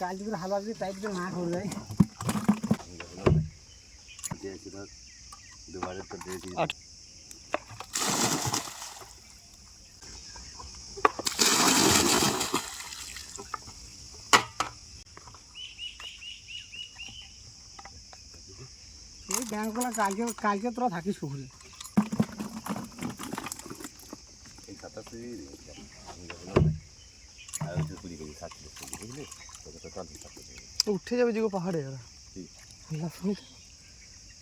কাল যদি ভালো আসবে তাই যদি না করে যায়। তো। ওই ব্যাংকগুলো কালকে কালকে তোরা থাকিস পুকুরে। এই সাতাশ কুড়ি কেজি ষাট কেজি কেজি বুঝলি তোকে তো চল্লিশ ষাট কেজি উঠে যাবে যে পাহাড়ে ওরা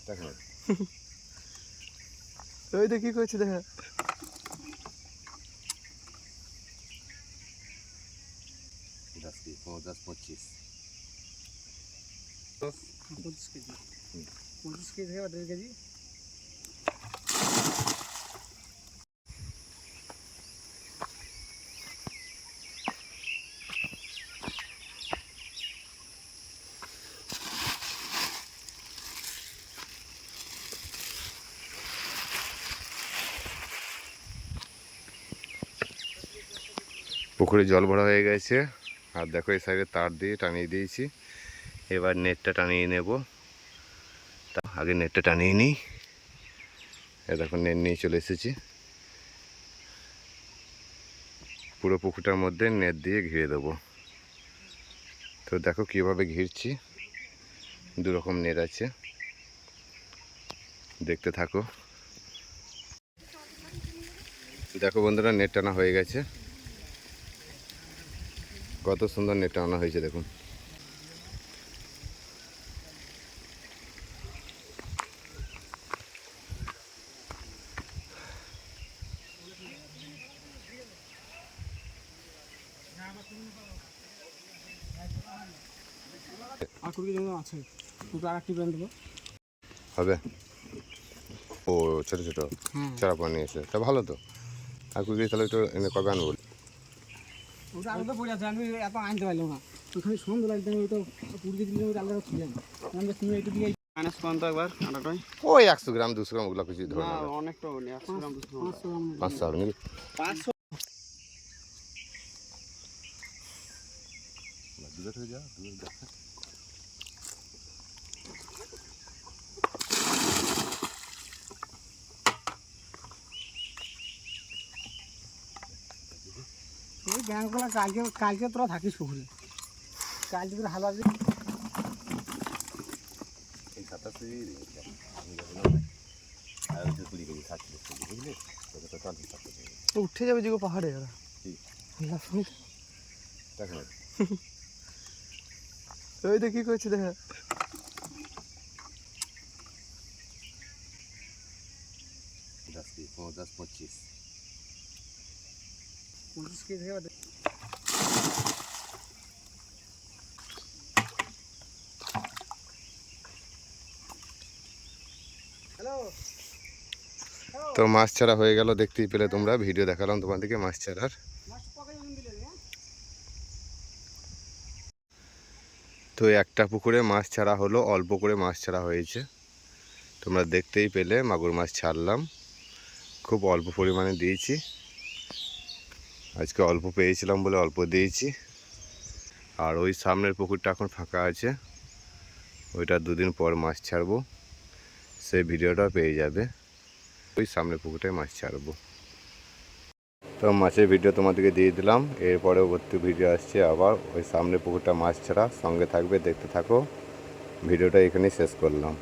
দেখো ওই তো কি করছে দেখা দশ কেজি দশ পঁচিশ। পঁচিশ কেজি। পঁচিশ কেজি থেকে দেড় কেজি? পুকুরে জল ভরা হয়ে গেছে। আর দেখো এই সাইডে তার দিয়ে টানিয়ে দিয়েছি। এবার নেটটা টানিয়ে নেব। তা আগে নেটটা টানিয়ে নিই। এ দেখো নেট নিয়ে চলে এসেছি। পুরো পুকুরটার মধ্যে নেট দিয়ে ঘিরে দেবো। তো দেখো কীভাবে ঘিরছি। দু রকম নেট আছে। দেখতে থাকো। দেখো বন্ধুরা, নেট টানা হয়ে গেছে। কত সুন্দর নেট আনা হয়েছে দেখুন। হবে? ও ছোটো ছোটো। হ্যাঁ। চারা পানি নিয়েছে তা ভালো তো। আর কুড়ি তাহলে একটু এনে কবে আনব? ওটা আমি পড়ে আছে আমি এত আনতে পারলাম না। ওখানে সন্ধ্যা লাগতে তো আলাদা আমি তুমি একটু দিয়ে মাইনাস পর্যন্ত একবার আটাটাই ওই একশো গ্রাম দুশো গ্রাম ওগুলো কিছু ধরে না অনেকটা হলে একশো গ্রাম দুশো পাঁচশো গ্রাম পাঁচশো হবে নাকি? পাঁচশো দূরে থেকে যা দূরে দেখা। ওই ব্যাংকগুলো কালকে কালকে তোরা থাকিস পুকুরে। কাল যদি ভালো আসবে এই সাতাশ তো উঠে যাবে যে পাহাড়ে ওরা। ওই তো কি করছে দেখা পঁচিশ পঁচিশ কেজি থেকে দেড়- হ্যালো তো মাছ ছাড়া হয়ে গেল দেখতেই পেলে তোমরা। ভিডিও দেখালাম তোমার তোমাদেরকে মাছ ছাড়ার? তো একটা পুকুরে মাছ ছাড়া হলো অল্প করে মাছ ছাড়া হয়েছে। তোমরা দেখতেই পেলে মাগুর মাছ ছাড়লাম। খুব অল্প পরিমাণে দিয়েছি। আজকে অল্প পেয়েছিলাম বলে অল্প দিয়েছি। আর ওই সামনের পুকুরটা এখন ফাঁকা আছে। ওইটা দুদিন পর মাছ ছাড়বো। সেই ভিডিওটা পেয়ে যাবে। ওই সামনের পুকুরটায় মাছ ছাড়বো। তো মাছের ভিডিও তোমাদেরকে দিয়ে দিলাম। এর পরবর্তী ভিডিও আসছে আবার। ওই সামনে পুকুরটা মাছ ছাড়া সঙ্গে থাকবে, দেখতে থাকো। ভিডিওটা এখানেই শেষ করলাম।